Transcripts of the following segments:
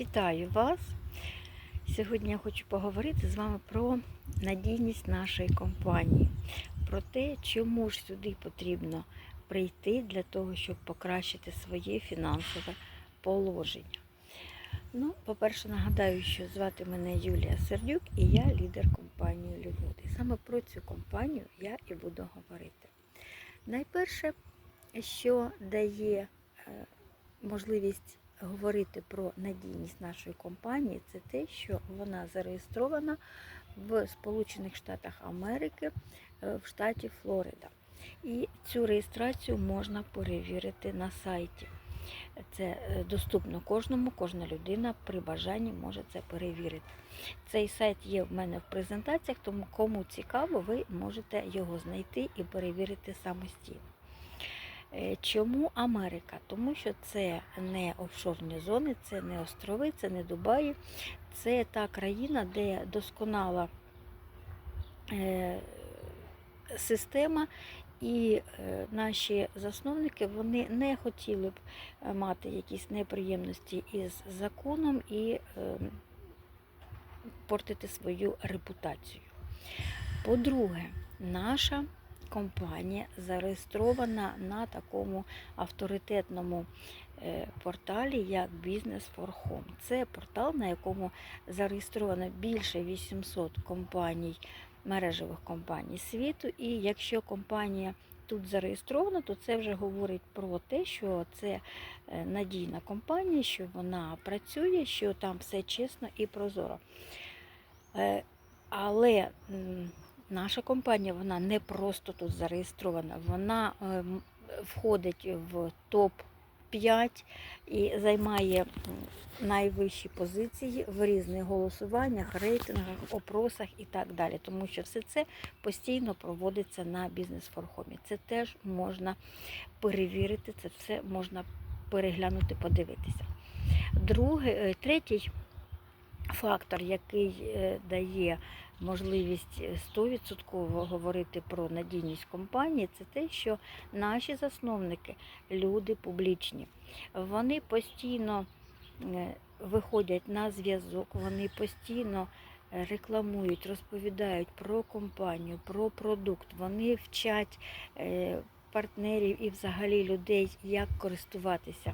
Вітаю вас! Сьогодні я хочу поговорити з вами про надійність нашої компанії, про те, чому ж сюди потрібно прийти для того, щоб покращити своє фінансове положення. Ну, по-перше, нагадаю, що звати мене Юлія Сердюк і я лідер компанії Людмуд. Саме про цю компанію я і буду говорити. Найперше, що дає е, можливість говорити про надійність нашої компанії, це те, що вона зареєстрована в Сполучених Штатах Америки е, в штаті Флорида. І цю реєстрацію можна перевірити на сайті. Це е, доступно кожному, кожна людина при бажанні може це перевірити. Цей сайт є в мене в презентаціях, тому кому цікаво, ви можете його знайти і перевірити самостійно. Е, Чому Америка? Тому що це не офшорні зони, це не острови, це не Дубаї, це та країна, де досконала е, система, і е, наші засновники вони не хотіли б мати якісь неприємності із законом і портити свою репутацію. По-друге, наша компанія зареєстрована на такому авторитетному е, порталі, як Business for Home. Це портал, на якому зареєстровано більше 800 компаній, мережевих компаній світу. І якщо компанія тут зареєстрована, то це вже говорить про те, що це е, надійна компанія, що вона працює, що там все чесно і прозоро. Е, Але наша компанія вона не просто тут зареєстрована, вона ем, входить в топ 5 і займає найвищі позиції в різних голосуваннях, рейтингах, опросах і так далі. Тому що все це постійно проводиться на бізнес форхомі. Це теж можна перевірити, це все можна переглянути, подивитися. Другий, е, третій фактор, який е, дає можливість е, 100% говорити про надійність компанії, це те, що наші засновники люди публічні. Вони постійно е, виходять на зв'язок, вони постійно е, рекламують, розповідають про компанію, про продукт. Вони вчать е, партнерів і взагалі людей, як користуватися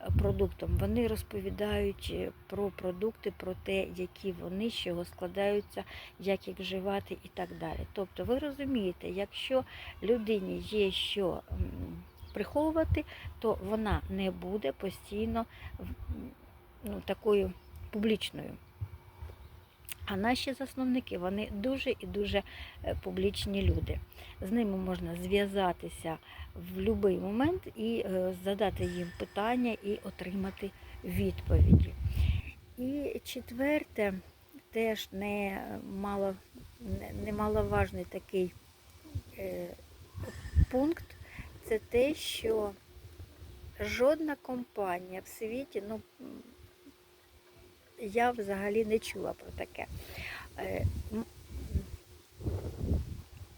е, продуктом. Вони розповідають е, про продукти, про те, які вони, з чого складаються, як їх вживати і так далі. Тобто, ви розумієте, якщо людині є що приховувати, то вона не буде постійно ну, такою публічною. А наші засновники вони дуже і дуже е, публічні люди. З ними можна зв'язатися в будь-який момент і е, задати їм питання і отримати відповіді. І четверте, теж не мало, не- немаловажний такий е, пункт, це те, що жодна компанія в світі, ну я взагалі не чула про таке. Е,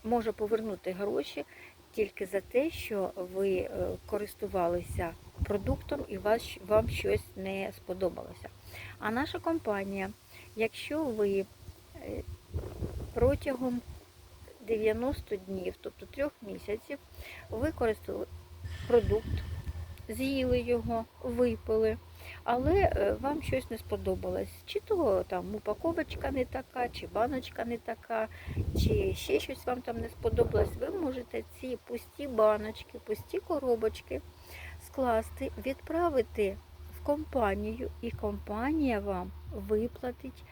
Може повернути гроші тільки за те, що ви е, користувалися продуктом і вам щось не сподобалося. А наша компанія, якщо ви е, протягом 90 днів, тобто трьох місяців, використали продукт, з'їли його, випили, але е, вам щось не сподобалось. Чи то там упаковочка не така, чи баночка не така, чи ще щось вам там не сподобалось, ви можете ці пусті баночки, пусті коробочки скласти, відправити в компанію, і компанія вам виплатить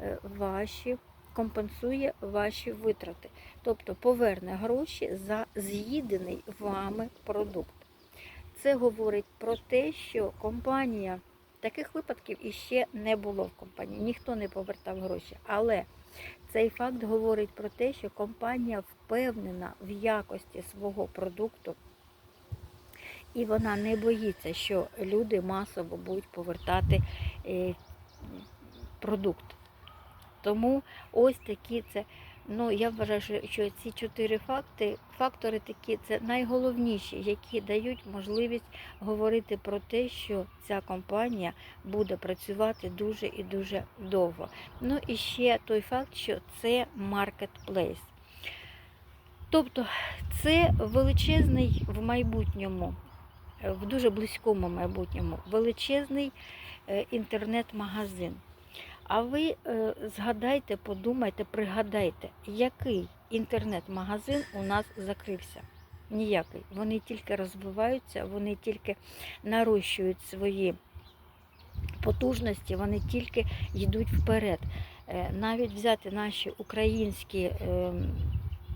е, ваші, компенсує ваші витрати. Тобто поверне гроші за з'їдений вами продукт. Це говорить про те, що компанія таких випадків іще не було в компанії, ніхто не повертав гроші. Але цей факт говорить про те, що компанія впевнена в якості свого продукту, і вона не боїться, що люди масово будуть повертати е, продукт. Тому ось такі це Ну, я вважаю, що, ці чотири факти, фактори такі, це найголовніші, які дають можливість говорити про те, що ця компанія буде працювати дуже і дуже довго. Ну і ще той факт, що це маркетплейс. Тобто це величезний в майбутньому, в дуже близькому майбутньому, величезний е, інтернет-магазин. А ви е, згадайте, подумайте, пригадайте, який інтернет-магазин у нас закрився? Ніякий. Вони тільки розвиваються, вони тільки нарощують свої потужності, вони тільки йдуть вперед. Е, навіть взяти наші українські е,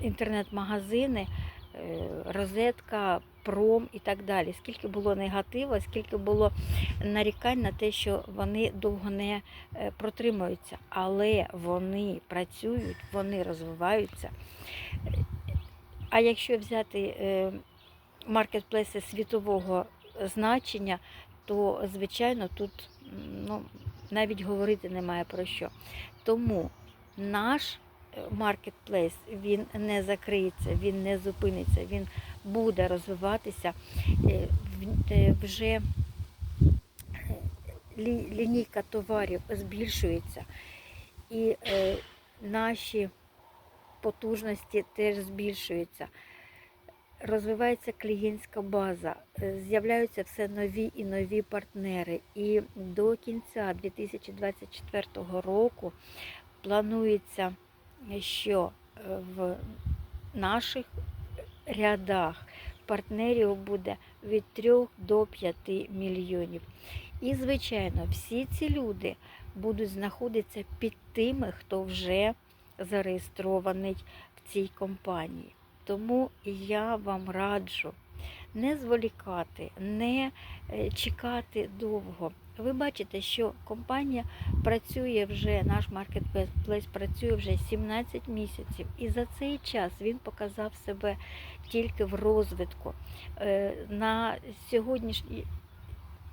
інтернет-магазини, е, розетка, пром і так далі. Скільки було негативу, скільки було нарікань на те, що вони довго не е, протримуються, але вони працюють, вони розвиваються. А якщо взяти е, маркетплейси світового значення, то звичайно тут ну, навіть говорити немає про що. Тому наш маркетплейс він не закриється, він не зупиниться, він буде розвиватися е, е, вже е, лінійка товарів збільшується, і наші потужності теж збільшуються. Розвивається клієнтська база, з'являються все нові і нові партнери. І до кінця 2024 року планується, що е, в наших рядах партнерів буде від 3 до 5 мільйонів. І, звичайно, всі ці люди будуть знаходитися під тими, хто вже зареєстрований в цій компанії. Тому я вам раджу не зволікати, не е, чекати довго. Ви бачите, що компанія працює вже, наш маркетплейс працює вже 17 місяців, і за цей час він показав себе тільки в розвитку. Е, На сьогоднішній,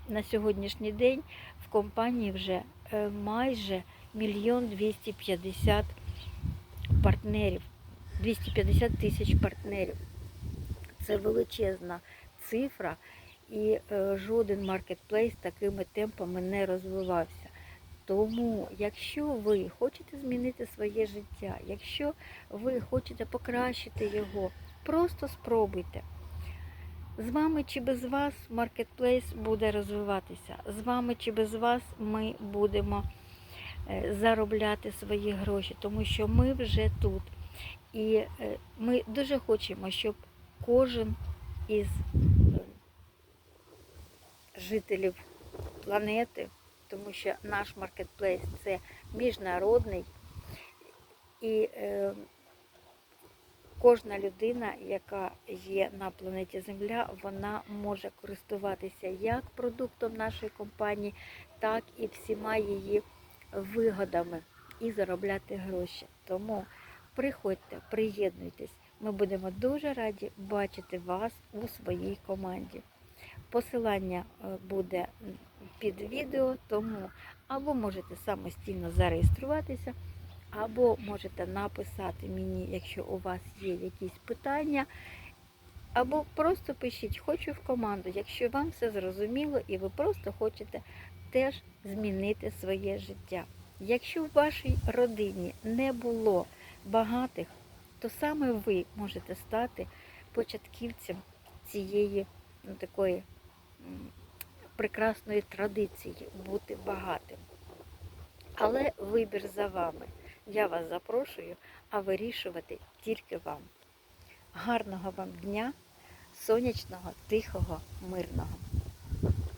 на сьогоднішній день в компанії вже е, майже мільйон 250 партнерів, 250 тисяч партнерів. Це величезна цифра, і е, жоден маркетплейс такими темпами не розвивався. Тому, якщо ви хочете змінити своє життя, якщо ви хочете покращити його, просто спробуйте. З вами чи без вас маркетплейс буде розвиватися. З вами чи без вас ми будемо е, заробляти свої гроші, тому що ми вже тут. І е, ми дуже хочемо, щоб кожен із е, жителів планети, тому що наш маркетплейс це міжнародний, і е, кожна людина, яка є на планеті Земля, вона може користуватися як продуктом нашої компанії, так і всіма її вигодами і заробляти гроші. Тому приходьте, приєднуйтесь. Ми будемо дуже раді бачити вас у своїй команді. Посилання е, буде під відео, тому або можете самостійно зареєструватися, або можете написати мені, якщо у вас є якісь питання, або просто пишіть Хочу в команду, якщо вам все зрозуміло і ви просто хочете теж змінити своє життя. Якщо в вашій родині не було багатих, то саме ви можете стати початківцем цієї ну, такої прекрасної традиції бути багатим. Але вибір за вами. Я вас запрошую, а вирішувати тільки вам. Гарного вам дня, сонячного, тихого, мирного.